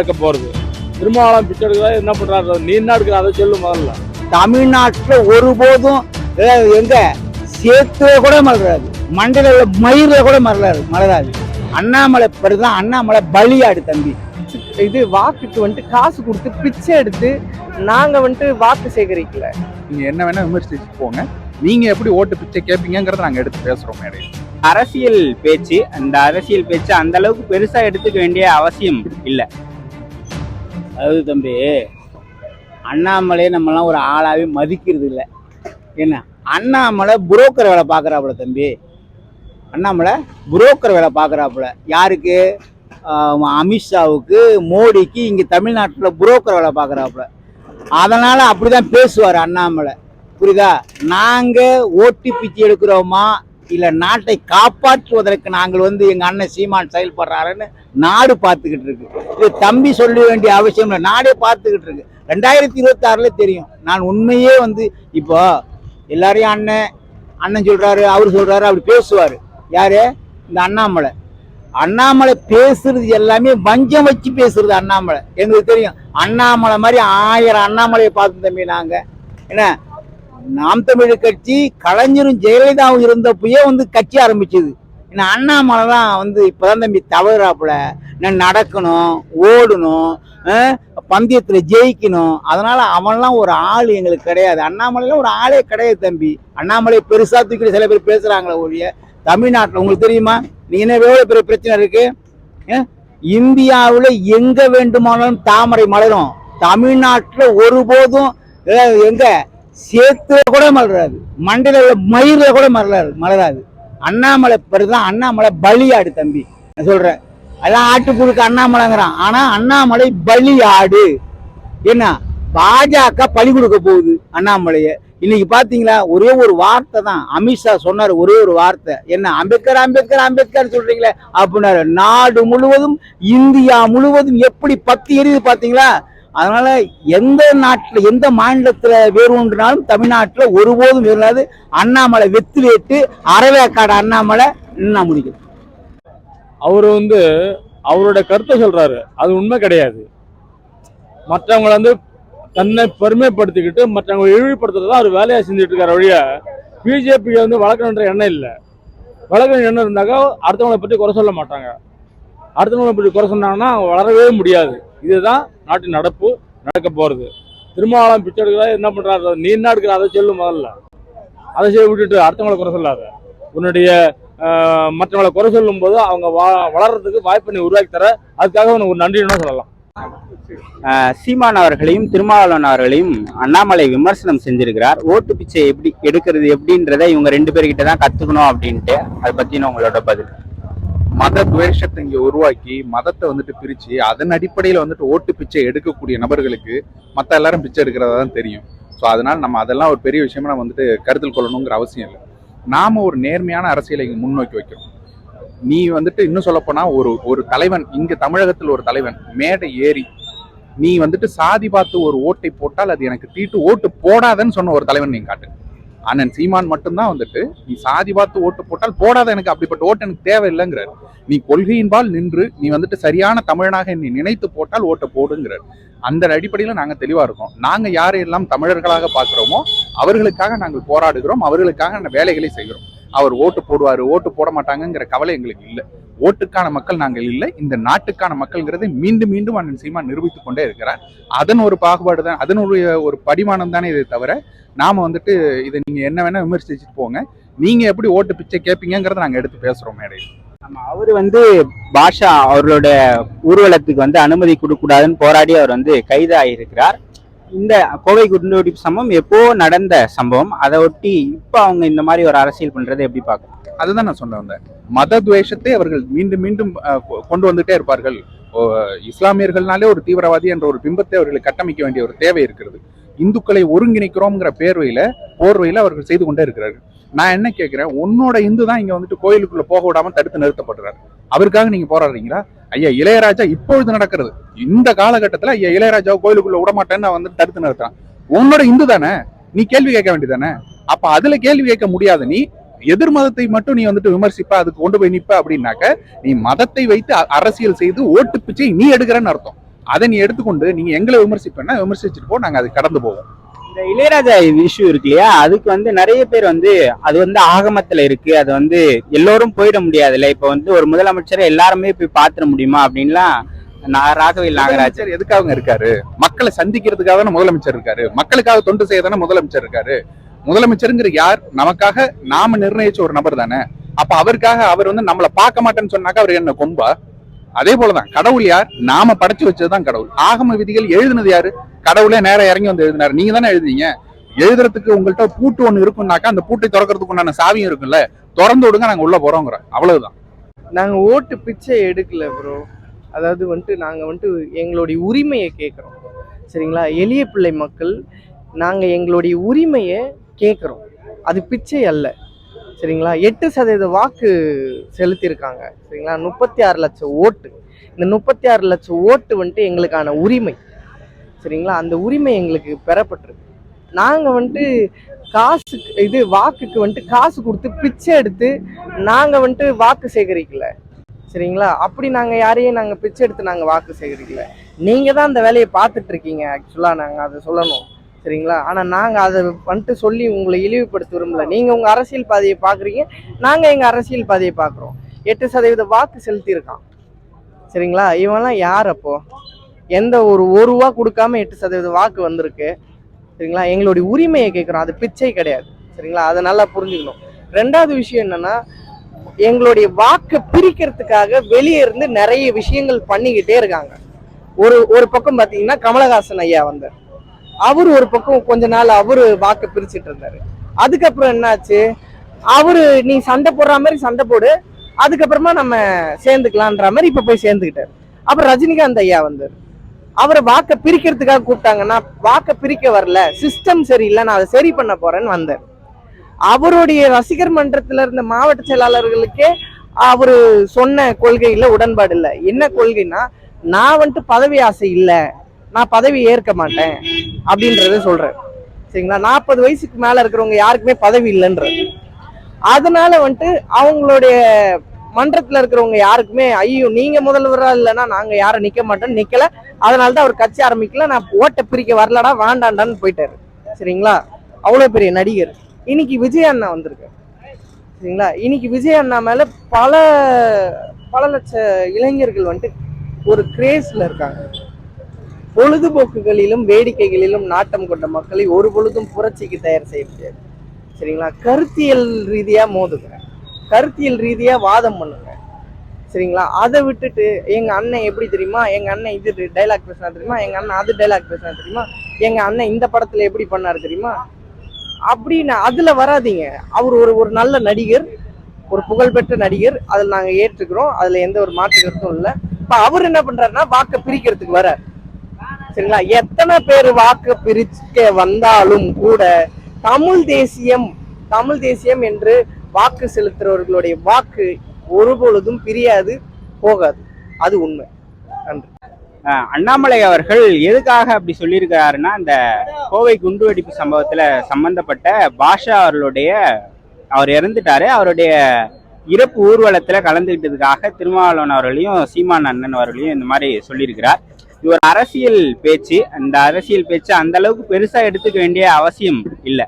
நடக்க போறது. திருமாவளம் பிச்சை எடுக்கிறதா என்ன பண்றாரு? நீ என்ன எடுக்கிற? அதை சொல்லு முதல்ல. தமிழ்நாட்டுல ஒருபோதும் எங்க சேத்துல கூட மலராது மண்டல மயில கூட மலராது மலராது அண்ணாமலை தான் அண்ணாமலை பலியாடு தம்பி. இது வாக்குக்கு வந்துட்டு காசு கொடுத்து பிச்சை எடுத்து நாங்க வந்துட்டு வாக்கு சேகரிக்கல. நீங்க என்ன வேணா விமர்சிச்சு போங்க. நீங்க எப்படி ஓட்டு பிச்சை கேட்பீங்கங்கறத நாங்க எடுத்து பேசுறோம் மேடையில். அரசியல் பேச்சு அந்த அரசியல் பேச்சு அந்த அளவுக்கு பெருசா எடுத்துக்க வேண்டிய அவசியம் இல்ல. அதாவது தம்பி அண்ணாமலையை நம்மலாம் ஒரு ஆளாகவே மதிக்கிறது இல்லை. என்ன அண்ணாமலை புரோக்கர் வேலை பார்க்குறாப்புல தம்பி. அண்ணாமலை புரோக்கர் வேலை பார்க்குறாப்புல. யாருக்கு? அமித்ஷாவுக்கு மோடிக்கு இங்கே தமிழ்நாட்டில் புரோக்கர் வேலை பார்க்குறாப்புல. அதனால் அப்படி தான் பேசுவார் அண்ணாமலை. புரியுதா? நாங்கள் ஓட்டி பிச்சை எடுக்கிறோமா? இல்லை நாட்டை காப்பாற்றுவதற்கு நாங்கள் வந்து எங்கள் அண்ணன் சீமான் செயல்படுறாருன்னு நாடு பார்த்துக்கிட்டு இருக்கு. இது தம்பி சொல்ல வேண்டிய அவசியம் இல்லை. நாடே பார்த்துக்கிட்டு இருக்கு. ரெண்டாயிரத்தி இருபத்தாறுல தெரியும். நான் உண்மையே வந்து இப்போ எல்லாரையும் அண்ணன் அண்ணன் சொல்கிறாரு அவர் சொல்கிறாரு அப்படி பேசுவார். யார்? இந்த அண்ணாமலை. அண்ணாமலை பேசுறது எல்லாமே வஞ்சம் வச்சு பேசுறது அண்ணாமலை. எங்களுக்கு தெரியும். அண்ணாமலை மாதிரி ஆயிரம் அண்ணாமலையை பார்த்து தம்பி நாங்கள் என்ன? நாம் தமிழ் கட்சி கலைஞரும் ஜெயலலிதாவும் இருந்தப்பயே வந்து கட்சி ஆரம்பிச்சது. ஏன்னா அண்ணாமலை தான் வந்து இப்போதான் தம்பி தவறாப்புல நான் நடக்கணும் ஓடணும் பந்தயத்தில் ஜெயிக்கணும். அதனால அவன்லாம் ஒரு ஆள் எங்களுக்கு கிடையாது. அண்ணாமலையில் ஒரு ஆளே கிடையாது தம்பி. அண்ணாமலை பெருசாக தூக்கி சில பேர் பேசுகிறாங்களே ஒழிய தமிழ்நாட்டில் உங்களுக்கு தெரியுமா? நீங்கள் என்ன பெரிய பிரச்சனை இருக்கு? இந்தியாவில் எங்கே வேண்டுமானாலும் தாமரை மலரும். தமிழ்நாட்டில் ஒருபோதும் எங்கே சேத்துல கூட மலராது மண்டல மயிரில் கூட மலராது மலராது. அண்ணாமலை தான் அண்ணாமலை பலியாடு தம்பி. நான் சொல்றேன். அதான் ஆட்டுக்குழுக்கு அண்ணாமலைங்கிறான். ஆனா அண்ணாமலை பலியாடு. என்ன பாஜக பலி கொடுக்க போகுது அண்ணாமலைய. இன்னைக்கு பாத்தீங்களா ஒரே ஒரு வார்த்தை தான். அமித்ஷா சொன்னார் ஒரே ஒரு வார்த்தை. என்ன அம்பேத்கர் அம்பேத்கர் அம்பேத்கர் சொல்றீங்களே அப்படின்னாரு. நாடு முழுவதும் இந்தியா முழுவதும் எப்படி பத்தி எரியுது பார்த்தீங்களா அதனால எந்த நாட்டில் எந்த மாநிலத்தில் வேறு ஒன்றுனாலும் தமிழ்நாட்டில் ஒருபோதும் வேறாது அண்ணாமலை வெத்து வேட்டு அறவேக்காடு அண்ணாமலை நின்னா முடிக்கும் அவர் வந்து அவரோட கருத்தை சொல்றாரு. அது உண்மை கிடையாது. மற்றவங்களை வந்து தன்னை பெருமைப்படுத்திக்கிட்டு மற்றவங்களை இழிவுபடுத்துறது தான் அவர் வேலையாக செஞ்சுட்டு இருக்காரு வழிய பிஜேபி வந்து வழக்கணுன்ற எண்ணம் இல்லை. வழக்கணும் எண்ணம் இருந்தாக்கா அடுத்தவங்களை பற்றி குறை சொல்ல மாட்டாங்க. அடுத்தவங்களை பற்றி குறை சொன்னாங்கன்னா அவங்க வளரவே முடியாது. இதுதான் நாட்டு நடப்பு நடக்க போறது. திருமாவளம் பிச்சை எடுக்கிறா என்ன பண்ணுறாரு நீ என்ன எடுக்கிற? அதை சொல்லு முதல்ல. அதை செய்ய விட்டுட்டு அடுத்தவங்களை குறை சொல்லாத. உன்னுடைய ஆஹ், மற்றவங்களை குறை சொல்லும் போது அவங்க வா- வளர்றதுக்கு வாய்ப்பு நீ உருவாக்கி தர. அதுக்காக உனக்கு ஒரு நன்றின்னு சொல்லலாம். ஆஹ் சீமான் அவர்களையும் திருமாவளவன் அவர்களையும் அண்ணாமலை விமர்சனம் செஞ்சிருக்கிறார். ஓட்டு பிச்சை எப்படி எடுக்கிறது எப்படின்றத இவங்க ரெண்டு பேர்கிட்ட தான் கத்துக்கணும் அப்படின்ட்டு. அதை பத்தின உங்களோட பதில். மத துவேஷத்தை இங்கே உருவாக்கி மதத்தை வந்துட்டு பிரித்து அதன் அடிப்படையில் வந்துட்டு ஓட்டு பிச்சை எடுக்கக்கூடிய நபர்களுக்கு மற்ற எல்லாரும் பிச்சை எடுக்கிறதா தான் தெரியும். ஸோ அதனால் நம்ம அதெல்லாம் ஒரு பெரிய விஷயமா நம்ம வந்துட்டு கருத்தில் கொள்ளணுங்கிற அவசியம் இல்லை. நாம ஒரு நேர்மையான அரசியலை இங்கே முன்னோக்கி வைக்கிறோம். நீ வந்துட்டு இன்னும் சொல்லப்போனால் ஒரு ஒரு தலைவன் இங்கே தமிழகத்தில் ஒரு தலைவன் மேடை ஏறி நீ வந்துட்டு சாதி பார்த்து ஒரு ஓட்டை போட்டால் அது எனக்கு தீட்டு ஓட்டு போடாதன்னு சொன்ன ஒரு தலைவன் நீங்கள் காட்டு. அண்ணன் சீமான் மட்டும்தான் வந்துட்டு நீ சாதி பார்த்து ஓட்டு போட்டால் போடாத எனக்கு அப்படிப்பட்ட ஓட்டு எனக்கு தேவையில்லைங்கிறார். நீ கொள்கையின்பால் நின்று நீ வந்துட்டு சரியான தமிழனாக நீ நினைத்து போட்டால் ஓட்டை போடுங்கிறார். அந்த அடிப்படையில் நாங்கள் தெளிவாக இருக்கோம். நாங்கள் யாரையெல்லாம் தமிழர்களாக பார்க்குறோமோ அவர்களுக்காக நாங்கள் போராடுகிறோம். அவர்களுக்காக வேலைகளை செய்கிறோம். அவர் ஓட்டு போடுவார் ஓட்டு போட மாட்டாங்கங்கிற கவலை எங்களுக்கு இல்லை. ஓட்டுக்கான மக்கள் நாங்கள் இல்லை. இந்த நாட்டுக்கான மக்கள்ங்கிறதை மீண்டும் மீண்டும் அண்ணன் சீமா நிரூபித்து கொண்டே இருக்கிறார். அதன் ஒரு பாகுபாடு தான் அதனுடைய ஒரு படிமானம் தானே இதை தவிர நாம் வந்துட்டு இதை நீங்கள் என்ன வேணால் விமர்சிச்சுட்டு போங்க. நீங்கள் எப்படி ஓட்டு பிச்சை கேட்பீங்கங்கிறத நாங்கள் எடுத்து பேசுகிறோம் மேடையில். அவர் வந்து பாஷா அவர்களோட ஊர்வலத்துக்கு வந்து அனுமதி கொடுக்கூடாதுன்னு போராடி அவர் வந்து கைது ஆகியிருக்கிறார் இந்த கோவை குண்டுவெடிப்பு சம்பவம் எப்போ நடந்த சம்பவம்? அதை ஒட்டி இப்போ அவங்க இந்த மாதிரி ஒரு அரசியல் பண்ணுறது எப்படி பார்க்கணும் அதுதான் நான் சொல்ல வந்தேன். மத துவேஷத்தை அவர்கள் மீண்டும் மீண்டும் கொ- கொண்டு வந்துட்டே இருப்பார்கள். ஓ, இஸ்லாமியர்கள்னாலே ஒரு தீவிரவாதி என்ற ஒரு பிம்பத்தை அவர்களை கட்டமைக்க வேண்டிய ஒரு தேவை இருக்கிறது. இந்துக்களை ஒருங்கிணைக்கிறோம்ங்கிற பேர்வையில போர்வையில அவர்கள் செய்து கொண்டே இருக்கிறார்கள். நான் என்ன கேட்கிறேன் உன்னோட இந்து தான் இங்க வந்துட்டு கோயிலுக்குள்ள போக விடாம தடுத்து நிறுத்தப்படுறாரு. அவருக்காக நீங்க போராடுறீங்களா? ஐயா இளையராஜா இப்பொழுது நடக்கிறது. இந்த காலகட்டத்துல ஐயா இளையராஜா கோயிலுக்குள்ள விட மாட்டேன்னு நான் வந்து தடுத்து நிறுத்துறான். உன்னோட இந்து தானே? நீ கேள்வி கேட்க வேண்டியதானே அப்ப அதுல கேள்வி கேட்க முடியாத. நீ எதிர் மதத்தை மட்டும் நீ வந்துட்டு விமர்சிப்ப அதுக்கு கொண்டு போய் நிப்ப அப்படின்னாக்க நீ மதத்தை வைத்து அரசியல் செய்து ஓட்டு பிச்சை நீ எடுக்கிறன்னு அர்த்தம். அதை நீ எடுத்துக்கொண்டு நீங்க எங்களை விமர்சிப்பேன்னா விமர்சிச்சுட்டு போ நாங்க அது கடந்து போவோம். இந்த இளையராஜா இஷ்யூ இருக்கு இல்லையா? அதுக்கு வந்து நிறைய பேர் வந்து அது வந்து ஆகமத்துல இருக்கு. அது வந்து எல்லோரும் போயிட முடியாதுல்ல. இப்ப வந்து ஒரு முதலமைச்சரை எல்லாருமே போய் பாத்துட முடியுமா அப்படின்லாம் நான் ராகவேல் நாகராஜ். முதலமைச்சர் எதுக்காக இருக்காரு? மக்களை சந்திக்கிறதுக்காக தானே முதலமைச்சர் இருக்காரு? மக்களுக்காக தொண்டு செய்ய தானே முதலமைச்சர் இருக்காரு? முதலமைச்சருங்கிற யார்? நமக்காக நாம நிர்ணயிச்ச ஒரு நபர் தானே. அப்ப அவருக்காக அவர் வந்து நம்மளை பார்க்க மாட்டேன்னு சொன்னாக்கா அவர் என்ன கொம்பா? அதே போலதான் கடவுள் யார்? நாம படைச்சு வச்சதுதான் கடவுள். ஆகம விதிகள் எழுதுனது யாரு? கடவுளே நேரம் இறங்கி வந்து எழுதினாரு. நீங்க தானே எழுதுனீங்க? எழுதுறதுக்கு உங்கள்கிட்ட பூட்டு ஒண்ணு இருக்கும்னாக்கா அந்த பூட்டை திறக்கிறதுக்கு உண்டான சாவியும் இருக்குல்ல திறந்து விடுங்க நாங்க உள்ள போறோங்கிற அவ்வளவுதான். நாங்க ஓட்டு பிச்சை எடுக்கல ப்ரோ அதாவது வந்துட்டு நாங்க வந்துட்டு எங்களுடைய உரிமையை கேட்குறோம். சரிங்களா? எளிய பிள்ளை மக்கள் நாங்கள் எங்களுடைய உரிமையை கேட்குறோம் அது பிச்சை அல்ல. சரிங்களா? எட்டு சதவீத வாக்கு செலுத்தியிருக்காங்க. சரிங்களா? முப்பத்தி ஆறு லட்சம் ஓட்டு. இந்த முப்பத்தி ஆறு லட்சம் ஓட்டு வந்துட்டு எங்களுக்கான உரிமை. சரிங்களா? அந்த உரிமை எங்களுக்கு பெறப்பட்டிருக்கு. நாங்கள் வந்துட்டு காசு இது வாக்குக்கு வந்துட்டு காசு கொடுத்து பிச்சை எடுத்து நாங்கள் வந்துட்டு வாக்கு சேகரிக்கல. சரிங்களா? அப்படி நாங்கள் யாரையும் நாங்கள் பிச்சை எடுத்து நாங்கள் வாக்கு சேகரிக்கல. நீங்கள் தான் அந்த வேலையை பார்த்துட்டு இருக்கீங்க. ஆக்சுவலாக நாங்கள் அதை சொல்லணும். சரிங்களா? ஆனால் நாங்கள் அதை வந்துட்டு சொல்லி உங்களை இழிவுபடுத்த விரும்பல நீங்கள் உங்கள் அரசியல் பாதையை பார்க்குறீங்க நாங்கள் எங்கள் அரசியல் பாதையை பார்க்குறோம் எட்டு சதவீத வாக்கு செலுத்தியிருக்கான். சரிங்களா? இவன்லாம் யார் அப்போ? எந்த ஒரு ஒரு ரூபா கொடுக்காம எட்டு சதவீத வாக்கு வந்திருக்கு. சரிங்களா? எங்களுடைய உரிமையை கேட்குறோம். அது பிச்சை கிடையாது. சரிங்களா? அதை நல்லா புரிஞ்சுக்கணும். ரெண்டாவது விஷயம் என்னன்னா எங்களுடைய வாக்கை பிரிக்கிறதுக்காக வெளியே இருந்து நிறைய விஷயங்கள் பண்ணிக்கிட்டே இருக்காங்க. ஒரு ஒரு பக்கம் பார்த்தீங்கன்னா கமலஹாசன் ஐயா வந்தார் அவர் ஒரு பக்கம் கொஞ்ச நாள் அவரு வாக்கு பிரிச்சுட்டு இருந்தாரு. அதுக்கப்புறம் என்னாச்சு? அவரு நீ சண்டை போடுற மாதிரி சண்டை போடு அதுக்கப்புறமா நம்ம சேர்ந்துக்கலான்ற மாதிரி இப்ப போய் சேர்ந்துக்கிட்டாரு. அப்புறம் ரஜினிகாந்த் ஐயா வந்தார். அவரை வாக்க பிரிக்கிறதுக்காக கூப்பிட்டாங்கன்னா வாக்க வாக்கை பிரிக்க வரல சிஸ்டம் சரியில்லை நான் அதை சரி பண்ண போறேன்னு வந்தார். அவருடைய ரசிகர் மன்றத்துல இருந்த மாவட்ட செயலாளர்களுக்கே அவரு சொன்ன கொள்கையில உடன்பாடு இல்லை. என்ன கொள்கைன்னா நான் வந்துட்டு பதவி ஆசை இல்லை. நான் பதவி ஏற்க மாட்டேன். அப்படின்றத சொல்கிறேன் சரிங்களா? நாற்பது வயசுக்கு மேல இருக்கிறவங்க யாருக்குமே பதவி இல்லைன்றது அதனால வந்துட்டு அவங்களுடைய மன்றத்துல இருக்கிறவங்க யாருக்குமே ஐயோ நீங்க முதல்வராக இல்லைன்னா நாங்க யாரும் நிக்க மாட்டோம் நிக்கல. அதனால தான் அவர் கட்சி ஆரம்பிக்கல. நான் ஓட்டை பிரிக்க வரலடா வேண்டாண்டான்னு போயிட்டாரு. சரிங்களா? அவ்வளவு பெரிய நடிகர். இன்னைக்கு விஜய் அண்ணா வந்திருக்காரு. சரிங்களா? இன்னைக்கு விஜய் அண்ணா மேல பல பல லட்ச இளைஞர்கள் வந்துட்டு ஒரு கிரேஸ்ல இருக்காங்க. பொழுதுபோக்குகளிலும் வேடிக்கைகளிலும் நாட்டம் கொண்ட மக்களை ஒரு பொழுதும் புரட்சிக்கு தயார் செய்ய முடியாது. சரிங்களா? கருத்தியல் ரீதியா மோதுங்க. கருத்தியல் ரீதியா வாதம் பண்ணுங்க. சரிங்களா? அதை விட்டுட்டு எங்க அண்ணன் எப்படி தெரியுமா? எங்க அண்ணன் இது டைலாக் பேசினா தெரியுமா? எங்க அண்ணன் அது டைலாக் பேசினா தெரியுமா? எங்க அண்ணன் இந்த படத்துல எப்படி பண்ணாரு தெரியுமா? அப்படின்னு அதுல வராதீங்க. அவர் ஒரு ஒரு நல்ல நடிகர் ஒரு புகழ்பெற்ற நடிகர். அதில் நாங்கள் ஏற்றுக்கிறோம். அதில் எந்த ஒரு மாற்று கருத்தும் இல்லை. இப்போ அவர் என்ன பண்ணுறாருன்னா வாக்கை பிரிக்கிறதுக்கு வரார். சரிங்களா? எத்தனை பேர் வாக்கு பிரிக்க வந்தாலும் கூட தமிழ் தேசியம் தமிழ் தேசியம் என்று வாக்கு செலுத்துறவர்களுடைய வாக்கு ஒருபொழுதும் பிரியாது போகாது. அது உண்மை. நன்றி. அண்ணாமலை அவர்கள் எதுக்காக அப்படி சொல்லியிருக்கிறாருன்னா இந்த கோவை குண்டுவெடிப்பு சம்பவத்துல சம்பந்தப்பட்ட பாஷா அவர்களுடைய அவர் இறந்துட்டாரு. அவருடைய இறப்பு ஊர்வலத்துல கலந்துக்கிட்டதுக்காக திருமாவளவன் அவர்களையும் சீமான் அண்ணன் அவர்களையும் இந்த மாதிரி சொல்லியிருக்கிறார். இது ஒரு அரசியல் பேச்சு அந்த அரசியல் பேச்சு அந்த அளவுக்கு பெருசா எடுத்துக்க வேண்டிய அவசியம் இல்லை.